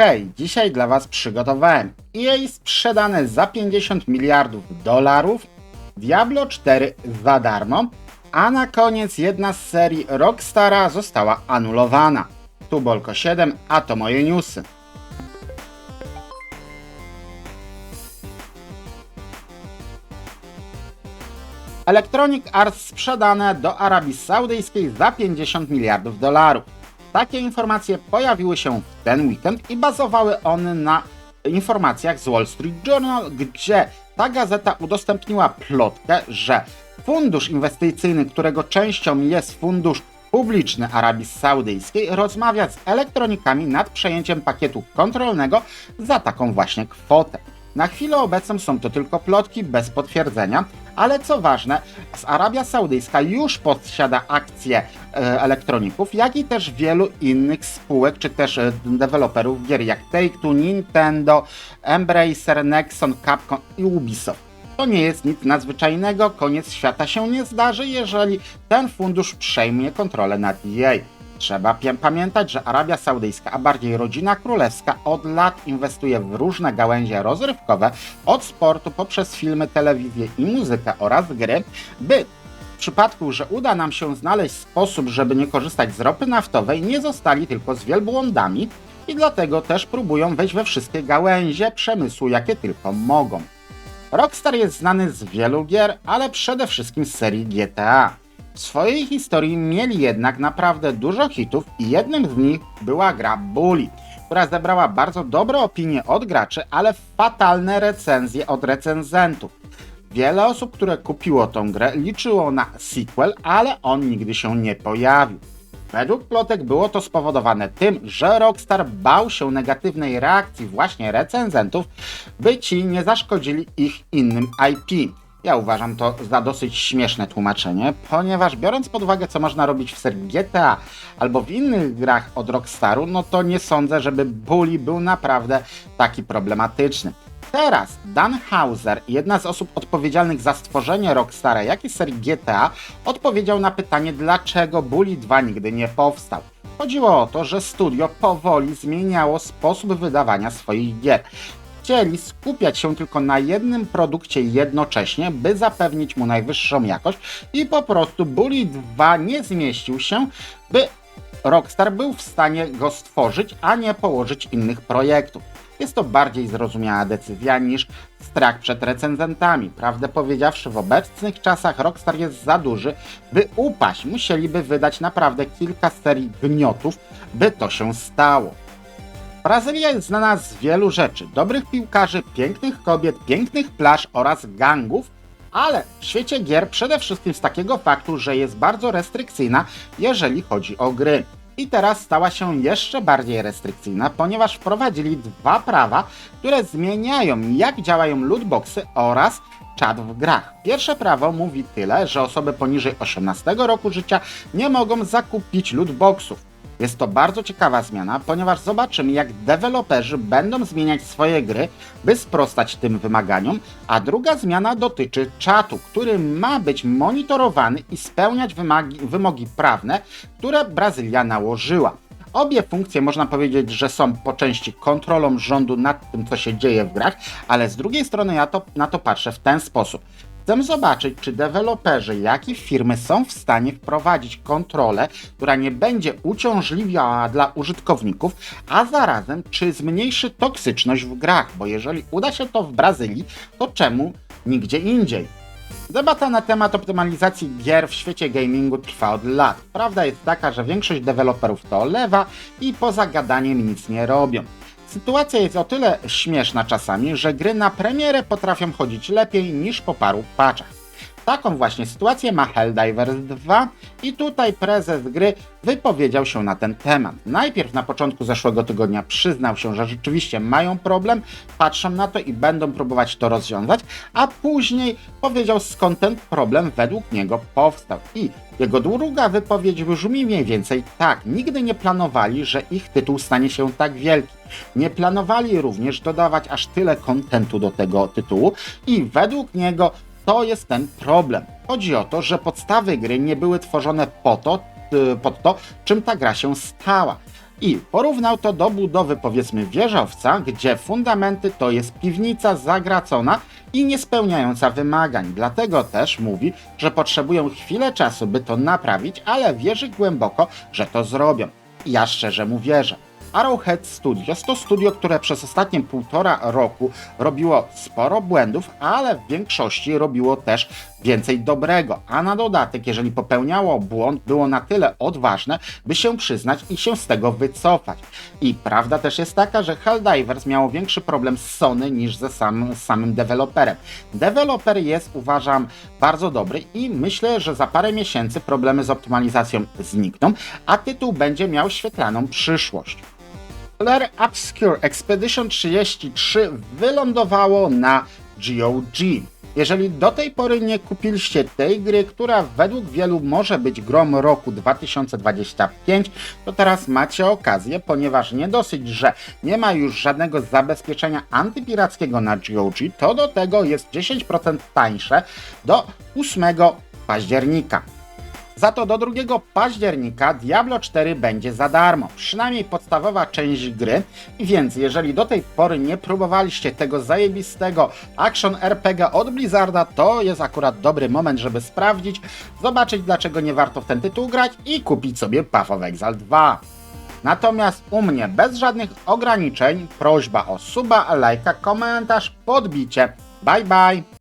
Hej, dzisiaj dla Was przygotowałem EA sprzedane za 50 miliardów dolarów, Diablo 4 za darmo, a na koniec jedna z serii Rockstara została anulowana. Tu Bolko 7, a to moje newsy. Electronic Arts sprzedane do Arabii Saudyjskiej za 50 miliardów dolarów. Takie informacje pojawiły się w ten weekend i bazowały one na informacjach z Wall Street Journal, gdzie ta gazeta udostępniła plotkę, że fundusz inwestycyjny, którego częścią jest fundusz publiczny Arabii Saudyjskiej, rozmawia z elektronikami nad przejęciem pakietu kontrolnego za taką właśnie kwotę. Na chwilę obecną są to tylko plotki bez potwierdzenia, ale co ważne, Arabia Saudyjska już posiada akcje e, elektroników, jak i też wielu innych spółek, czy też e, deweloperów gier jak Take-Two, Nintendo, Embracer, Nexon, Capcom i Ubisoft. To nie jest nic nadzwyczajnego, koniec świata się nie zdarzy, jeżeli ten fundusz przejmie kontrolę nad EA. Trzeba pamiętać, że Arabia Saudyjska, a bardziej rodzina królewska, od lat inwestuje w różne gałęzie rozrywkowe, od sportu poprzez filmy, telewizję i muzykę oraz gry, by w przypadku, że uda nam się znaleźć sposób, żeby nie korzystać z ropy naftowej, nie zostali tylko z wielbłądami i dlatego też próbują wejść we wszystkie gałęzie przemysłu, jakie tylko mogą. Rockstar jest znany z wielu gier, ale przede wszystkim z serii GTA. W swojej historii mieli jednak naprawdę dużo hitów i jednym z nich była gra Bully, która zebrała bardzo dobre opinie od graczy, ale fatalne recenzje od recenzentów. Wiele osób, które kupiło tą grę, liczyło na sequel, ale on nigdy się nie pojawił. Według plotek było to spowodowane tym, że Rockstar bał się negatywnej reakcji właśnie recenzentów, by ci nie zaszkodzili ich innym IP. Ja uważam to za dosyć śmieszne tłumaczenie, ponieważ biorąc pod uwagę, co można robić w serii GTA albo w innych grach od Rockstaru, no to nie sądzę, żeby Bully był naprawdę taki problematyczny. Teraz Dan Hauser, jedna z osób odpowiedzialnych za stworzenie Rockstara, jak i serii GTA, odpowiedział na pytanie, dlaczego Bully 2 nigdy nie powstał. Chodziło o to, że studio powoli zmieniało sposób wydawania swoich gier. Chcieli skupiać się tylko na jednym produkcie jednocześnie, by zapewnić mu najwyższą jakość i po prostu Bully 2 nie zmieścił się, by Rockstar był w stanie go stworzyć, a nie położyć innych projektów. Jest to bardziej zrozumiała decyzja niż strach przed recenzentami. Prawdę powiedziawszy, w obecnych czasach Rockstar jest za duży, by upaść. Musieliby wydać naprawdę kilka serii gniotów, by to się stało. Brazylia jest znana z wielu rzeczy: dobrych piłkarzy, pięknych kobiet, pięknych plaż oraz gangów, ale w świecie gier przede wszystkim z takiego faktu, że jest bardzo restrykcyjna, jeżeli chodzi o gry. I teraz stała się jeszcze bardziej restrykcyjna, ponieważ wprowadzili dwa prawa, które zmieniają jak działają lootboxy oraz czat w grach. Pierwsze prawo mówi tyle, że osoby poniżej 18 roku życia nie mogą zakupić lootboxów. Jest to bardzo ciekawa zmiana, ponieważ zobaczymy, jak deweloperzy będą zmieniać swoje gry, by sprostać tym wymaganiom, a druga zmiana dotyczy czatu, który ma być monitorowany i spełniać wymagi, wymogi prawne, które Brazylia nałożyła. Obie funkcje można powiedzieć, że są po części kontrolą rządu nad tym, co się dzieje w grach, ale z drugiej strony ja to, na to patrzę w ten sposób. Chcę zobaczyć, czy deweloperzy, jak i firmy są w stanie wprowadzić kontrolę, która nie będzie uciążliwa dla użytkowników, a zarazem czy zmniejszy toksyczność w grach, bo jeżeli uda się to w Brazylii, to czemu nigdzie indziej? Debata na temat optymalizacji gier w świecie gamingu trwa od lat. Prawda jest taka, że większość deweloperów to olewa i poza gadaniem nic nie robią. Sytuacja jest o tyle śmieszna czasami, że gry na premierę potrafią chodzić lepiej niż po paru patchach. Taką właśnie sytuację ma Helldivers 2 i tutaj prezes gry wypowiedział się na ten temat. Najpierw na początku zeszłego tygodnia przyznał się, że rzeczywiście mają problem, patrzą na to i będą próbować to rozwiązać, a później powiedział skąd ten problem według niego powstał. I jego druga wypowiedź brzmi mniej więcej tak. Nigdy nie planowali, że ich tytuł stanie się tak wielki. Nie planowali również dodawać aż tyle kontentu do tego tytułu i według niego to jest ten problem. Chodzi o to, że podstawy gry nie były tworzone po to, y, pod to, czym ta gra się stała. i porównał to do budowy powiedzmy wieżowca, gdzie fundamenty to jest piwnica zagracona i nie spełniająca wymagań. Dlatego też mówi, że potrzebują chwilę czasu, by to naprawić, ale wierzy głęboko, że to zrobią. Ja szczerze mu wierzę. Arrowhead Studios to studio, które przez ostatnie półtora roku robiło sporo błędów, ale w większości robiło też więcej dobrego. A na dodatek, jeżeli popełniało błąd, było na tyle odważne, by się przyznać i się z tego wycofać. I prawda też jest taka, że Helldivers miało większy problem z Sony niż ze samym deweloperem. Deweloper jest, uważam, bardzo dobry i myślę, że za parę miesięcy problemy z optymalizacją znikną, a tytuł będzie miał świetlaną przyszłość. Flare Obscure Expedition 33 wylądowało na GOG. Jeżeli do tej pory nie kupiliście tej gry, która według wielu może być grom roku 2025, to teraz macie okazję, ponieważ nie dosyć, że nie ma już żadnego zabezpieczenia antypirackiego na GOG, to do tego jest 10% tańsze do 8 października. Za to do 2 października Diablo 4 będzie za darmo, przynajmniej podstawowa część gry, więc jeżeli do tej pory nie próbowaliście tego zajebistego action RPG od Blizzarda, to jest akurat dobry moment, żeby sprawdzić, zobaczyć dlaczego nie warto w ten tytuł grać i kupić sobie Path of Exile 2. Natomiast u mnie bez żadnych ograniczeń prośba o suba, lajka, komentarz, podbicie. Bye bye!